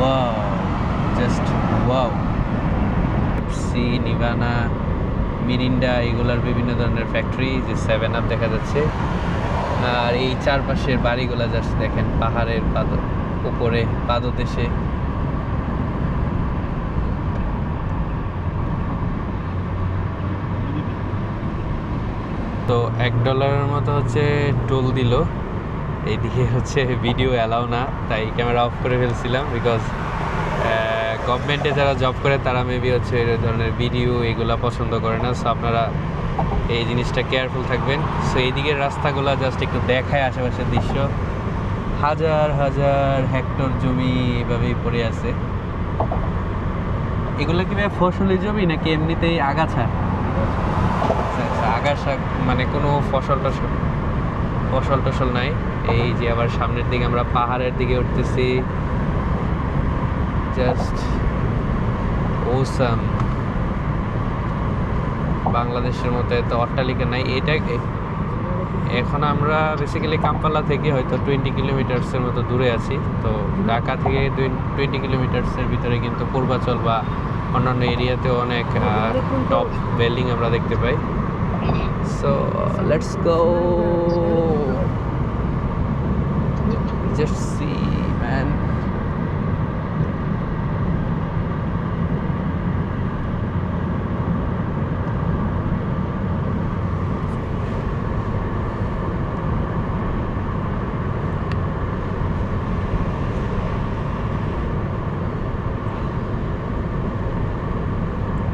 Wow just wow see নিভানা Mirinda এগুলার বিভিন্ন ধরনের ফ্যাক্টরি যে সেভেন আপ দেখা যাচ্ছে। আর এই চারপাশের বাড়িগুলো জাস্ট দেখেন, পাহাড়ের পাদ, উপরে, পাদদেশে। তো এক ডলারের মতো হচ্ছে টোল দিল। এইদিকে হচ্ছে ভিডিও অ্যালাউ না, তাই ক্যামেরা অফ করে ফেলছিলাম বিকজ গভর্নমেন্টে যারা জব করে তারা মেবি হচ্ছে এই ধরনের ভিডিও এগুলা পছন্দ করে না। সো আপনারা এই জিনিসটা কেয়ারফুল থাকবেন। সো এইদিকের রাস্তাগুলো জাস্ট একটু দেখায় আশেপাশের দৃশ্য। হাজার হাজার হেক্টর জমি এভাবেই পড়ে আছে। এগুলো কি ভাই ফসলি জমি নাকি এমনিতেই আগাছা? আচ্ছা আচ্ছা আগাছা মানে কোনো ফসল টসল ফসল টসল নাই। এই যে আবার সামনের দিকে আমরা পাহাড়ের দিকে উঠতেছি। জাস্ট ওসাম বাংলাদেশের মতো এত অট্টালিকা নাই। এটা এখন আমরা বেসিক্যালি কাম্পালা থেকে হয়তো টোয়েন্টি কিলোমিটার্সের মতো দূরে আছি। তো ঢাকা থেকে টোয়েন্টি কিলোমিটার্সের ভিতরে কিন্তু পূর্বাচল বা অন্যান্য এরিয়াতেও অনেক টপ বিল্ডিং আমরা দেখতে পাই। So let's go just see man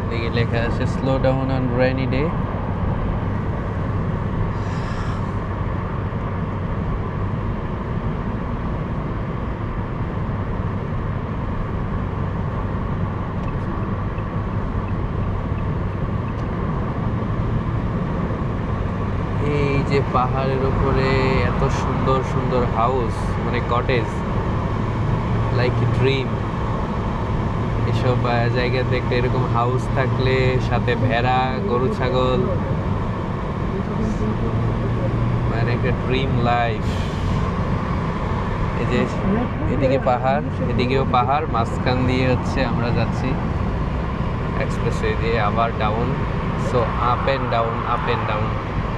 এদিকে লেখা আছে slow down on rainy day এই যে পাহাড়ের ওপরে এত সুন্দর সুন্দর হাউস মানে কটেজ লাইক ড্রিম এসব আহ, জায়গায় দেখলে এরকম হাউস থাকলে সাথে ভেড়া গরু ছাগল মানে একটা ড্রিম লাইফ এই যে এদিকে পাহাড় এদিকেও পাহাড় মাঝখান দিয়ে হচ্ছে আমরা যাচ্ছি এক্সপ্রেসওয়ে দিয়ে আবার down so up and down up and down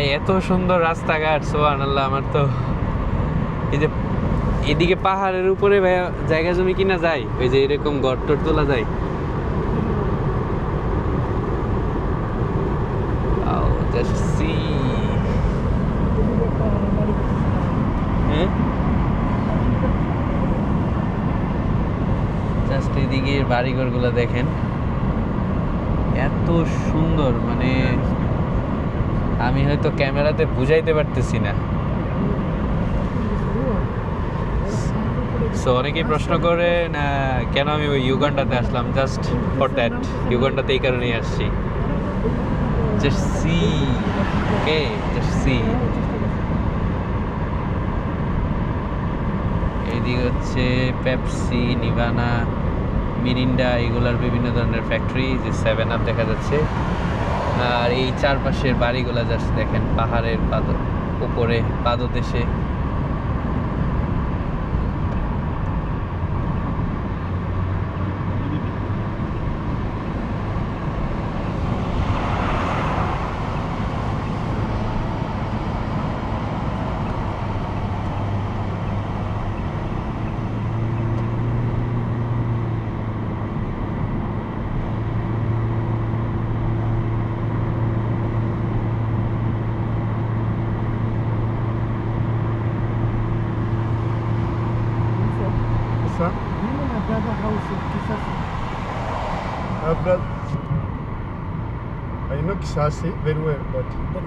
ভাই এত সুন্দর রাস্তাঘাট সোহান আল্লাহ আমার তো এই যে এদিকে পাহাড়ের উপরে ভাইয়া জায়গা জমি কিনা যায় ওই যে এরকম গড় তোলা যায়। Oh, just see. হ্যাঁ? জাস্ট এদিকে বাড়িঘরগুলো দেখেন। এত সুন্দর মানে আমি হয়তো ক্যামেরাতে বুঝাইতে পারতেছি না। সো অনেকেই প্রশ্ন করে, না, কেন আমি ওই ইউগান্ডাতে আসলাম? জাস্ট ফর দ্যাট ইউগান্ডাতে এই কারণেই আসছি। Just see okay just see এইদিকে হচ্ছে পেপসি নিভানা মিরিন্ডা এগুলার বিভিন্ন ধরনের ফ্যাক্টরি যে সেভেন আপ দেখা যাচ্ছে। আর এই চারপাশের বাড়িগুলা জাস্ট দেখেন পাহাড়ের পাদ উপরে পাদদেশে My. I know Kisasi very well, but. But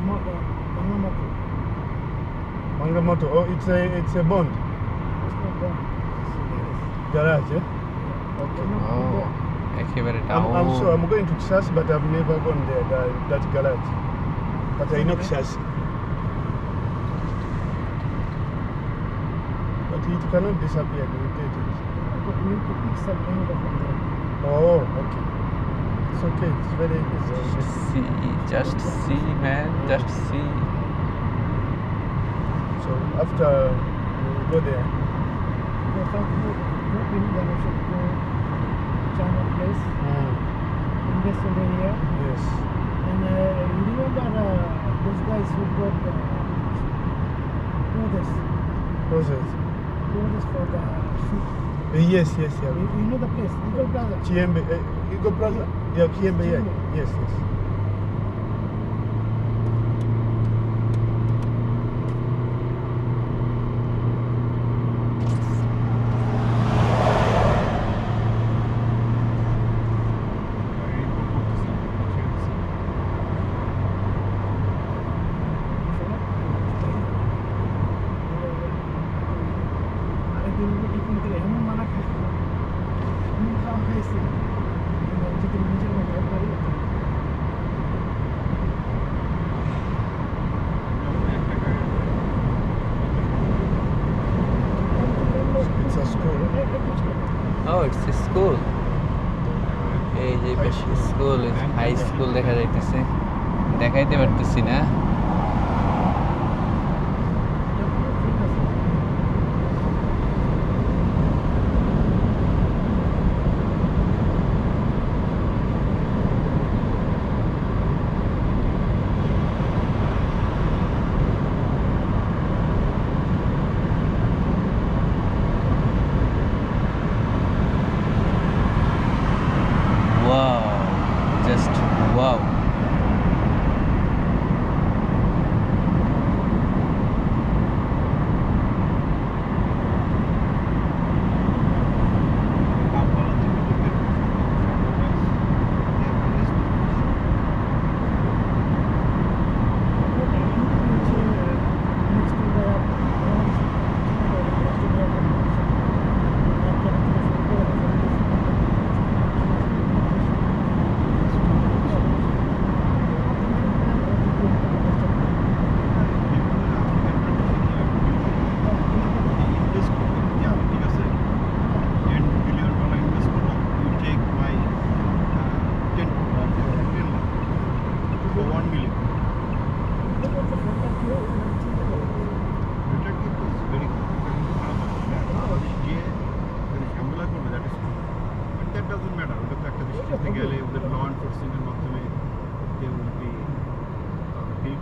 Mangamoto. Mangamoto. Oh, it's a it's a bond. It's not bond. It's garage, eh? Yeah. Okay. Oh. I'm, I'm sure I'm going to Kisasi, but I've never gone there. That, that garage. But I know Kisasi. But it cannot disappear. Do you it? Oh, okay. It's okay. It's very easy. Just see. Just see, man. Just see. So after you go there. Yeah, thank you. Group in then we China place. Mm. In this area. Yes. And uh, you remember uh, those guys who got uh, Rhodes. Roses. orders for the sheep. Uh, yes, yes, yeah. You, you know the place, Little Brother. Chiembe, jakiego prawa? Jak jemy, jest, jest. School দেখা যাইতেছে। দেখাইতে পারতেছি না। ল এনফোর্সমেন্টের মাধ্যমে they will be deal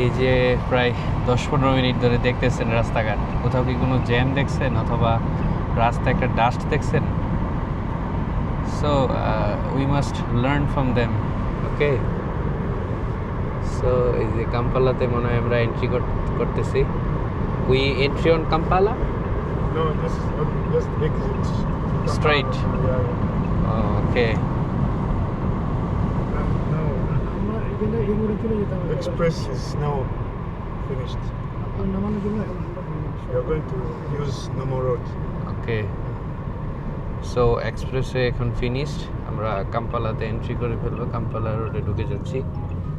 এই যে প্রায় দশ পনেরো মিনিট ধরে দেখতেছেন রাস্তাঘাট। কোথাও কি কোনো জ্যাম দেখছেন অথবা রাস্তায় একটা ডাস্ট দেখছেন? So we must learn from them okay so এই যে কাম্পালাতে মনে হয় আমরা এন্ট্রি করতেছি। We entry on Kampala No, this এখানে এই মোড়ে চলে যেতাম express is now finished. আপনার নামানোর জন্য এখন আমরা are going to use Namo Road. Okay so expressway এখন ফিনিশড আমরা কাম্পালাতে এন্ট্রি করে ফেলব। কাম্পালা রোডে ঢুকে যাচ্ছি।